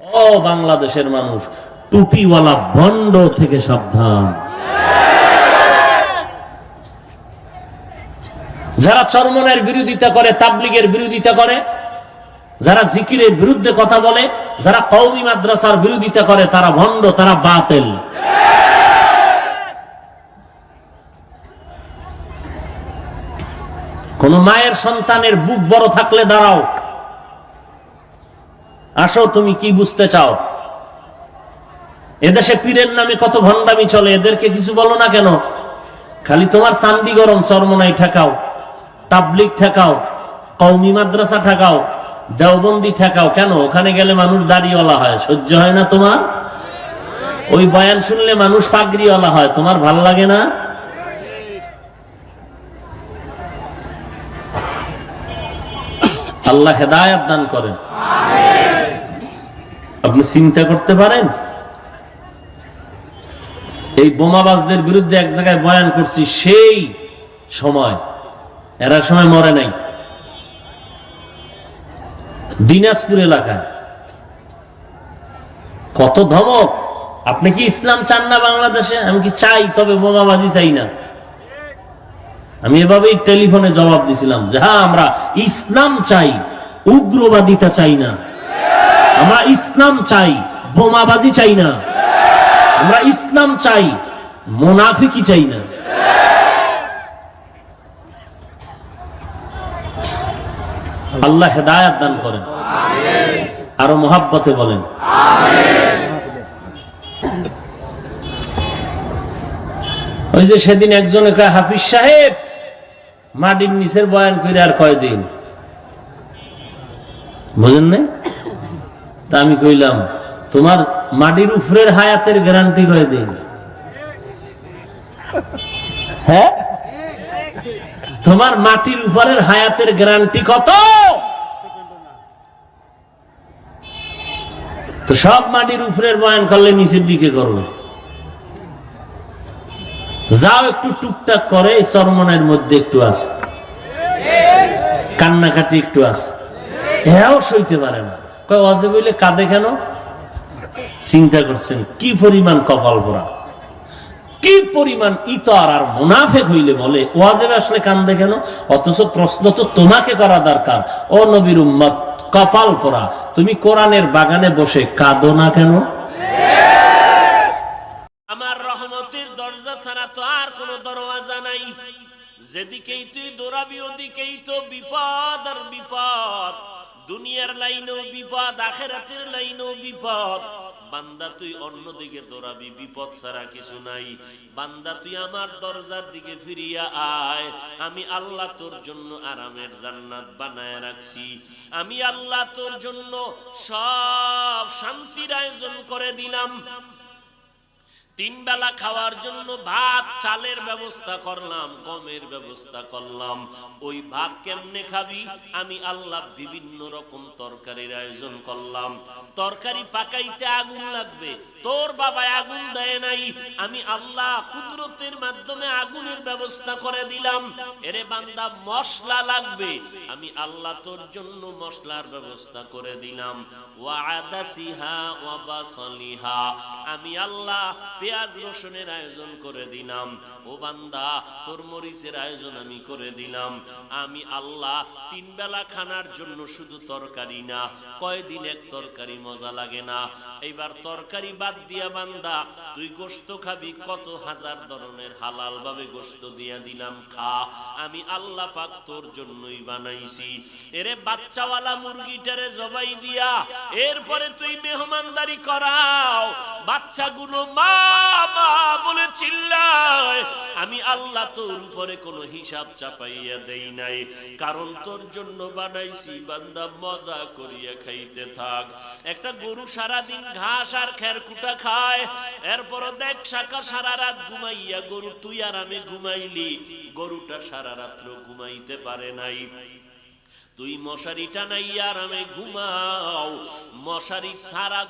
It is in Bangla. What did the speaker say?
ও বাংলাদেশের মানুষ, টুপিওয়ালা ভণ্ড থেকে সাবধান। যারা চরমনের বিরোধিতা করে, তাবলিগের বিরোধিতা করে, যারা জিকিরের বিরুদ্ধে কথা বলে, যারা কৌমি মাদ্রাসার বিরোধিতা করে, তারা ভণ্ড তারা বাতেল। কোন মায়ের সন্তানের বুক বড় থাকলে দাঁড়াও। আসো, তুমি কি বুঝতে চাও? এদেশে পীরের নামে কত ভণ্ডামি চলে, এদেরকে কিছু বলো না কেন? খালি তোমার চান্দি গরম, চরমনাই ঠেকাও তাবলিক ঠেকাও কৌমি মাদ্রাসা ঠেকাও, দেওবন্দি ঠেকাও। কেন? ওখানে গেলে মানুষ দাড়িওয়ালা হয়, সহ্য হয় না তোমার? ওই বয়ান শুনলে মানুষ পাগড়িওয়ালা হয়, তোমার ভালো লাগে না? আল্লাহ হেদায়াত দান করেন। আপনি চিন্তা করতে পারেন? এই বোমাবাজদের বিরুদ্ধে এক জায়গায় বয়ান করছি, সেই সময়, এরা সময় মরে নাই। দিনাজপুর এলাকায় কত ধমক? আপনি কি ইসলাম চান না বাংলাদেশে? আমি কি চাই, তবে বোমাবাজি চাই না। আমি এভাবেই টেলিফোনে জবাব দিছিলাম যে হ্যাঁ আমরা ইসলাম চাই, উগ্রবাদিতা চাই না। আমরা ইসলাম চাই, বোমাবাজি চাই না। আমরা ইসলাম চাই মোনাফিকি চাই না। আল্লাহ হেদায়াত দান করেন। আরও মহাব্বতে বলেন। ওই যে সেদিন একজনে কয়, হাফিজ সাহেব, মাটির নিচের বয়ান করে আর কয়দিন? বুঝেন না তা আমি কইলাম, তোমার মাটির উপরের হায়াতের গ্যারান্টি কয়দিন হ্যাঁ? তোমার মাটির উপরের হায়াতের গ্যারান্টি কত? তো সব মাটির উপরের বয়ান করলে নিচের দিকে করবে যাও একটু টুকটাক করে চরমনের মধ্যে একটু আছে। কান্নাকাটি একটু আছে। এও সইতে পারে না। বইলে কাঁদে কেন? চিন্তা করছেন, কি পরিমাণ কপাল ভরা কি পরিমাণ ইতর আর মুনাফেক হইলে বলে? আসলে কান্দে কেন? অথচ প্রশ্ন তো তোমাকে করা দরকার। ও নবীর উম্মত, কপাল তুমি কোরআনের বাগানে বসে কাঁদো না কেন? আমার রহমতের দরজা ছাড়া তো আর কোনো দরওয়াজা নাই। যেদিকেই তুই দৌড়াবি, ওদিকেই তো বিপদ আর বিপদ। দুনিয়ার লাইনেও বিপদ, আখেরাতের লাইনেও বিপদ। বান্দা, তুই অন্যদিকে দৌড়াবি, বিপদ ছাড়া কিছু নাই। বান্দা, তুই আমার দরজার দিকে ফিরিয়া আয়। আমি আল্লাহ তোর জন্য আরামের জান্নাত বানায় রাখছি। আমি আল্লাহ তোর জন্য সব শান্তির আয়োজন করে দিলাম। তিন বেলা খাওয়ার জন্য ভাত, চালের ব্যবস্থা করলাম, গমের ব্যবস্থা করলাম। ওই ভাত কেমনে খাবি? আমি আল্লাহ বিভিন্ন রকম তরকারির আয়োজন করলাম। তরকারি পাকাইতে আগুন লাগবে। তোর বাবা আগুন দেয় নাই। আমি আল্লাহ কুদরতের মাধ্যমে আগুনের ব্যবস্থা করে দিলাম। এরে বান্দা, মশলা লাগবে। আমি আল্লাহ তোর জন্য মশলার ব্যবস্থা করে দিলাম। ওয়াদাসিহা ওয়াবাসলিহা আমি আল্লাহ পেঁয়াজ রসুনের আয়োজন করে দিলাম। ও বান্দা তোর মরিচের আয়োজন আমি করে দিলাম। আমি আল্লাহ তিন বেলা খানার জন্য শুধু তরকারি না, কয়দিন এক তরকারি মজা লাগে না। এইবার তরকারি বাদ দিয়া বান্দা, তুই গোস্ত খাবি, কত হাজার ধরনের হালাল ভাবে গোস্ত দিয়া দিলাম, খা। আমি আল্লাহ পাক তোর জন্যই বানাইছি। এরে বাচ্চাওয়ালা মুরগিটারে জবাই দিয়া, এরপরে তুই মেহমানদারি করাও। বাচ্চাগুলো মা মা বলে, চিল্লায়, আমি আল্লাহ তোর উপরে কোনো হিসাব চাপাইয়া দেই নাই। কারণ তোর জন্য বানাইছি, বান্দা মজা করিয়া খাইতে থাক। একটা গরু ঘাস আর খেরকুটা খায় এরপর দেখ শাখা সারা রাত ঘুমাইয়া গরু, তুই আর আমি ঘুমাইলি। গরুটা সারা রাত্র ঘুমাইতে পারে নাই। তুই মশারি টানাইয়া আরামে ঘুমাও। মশারি সারা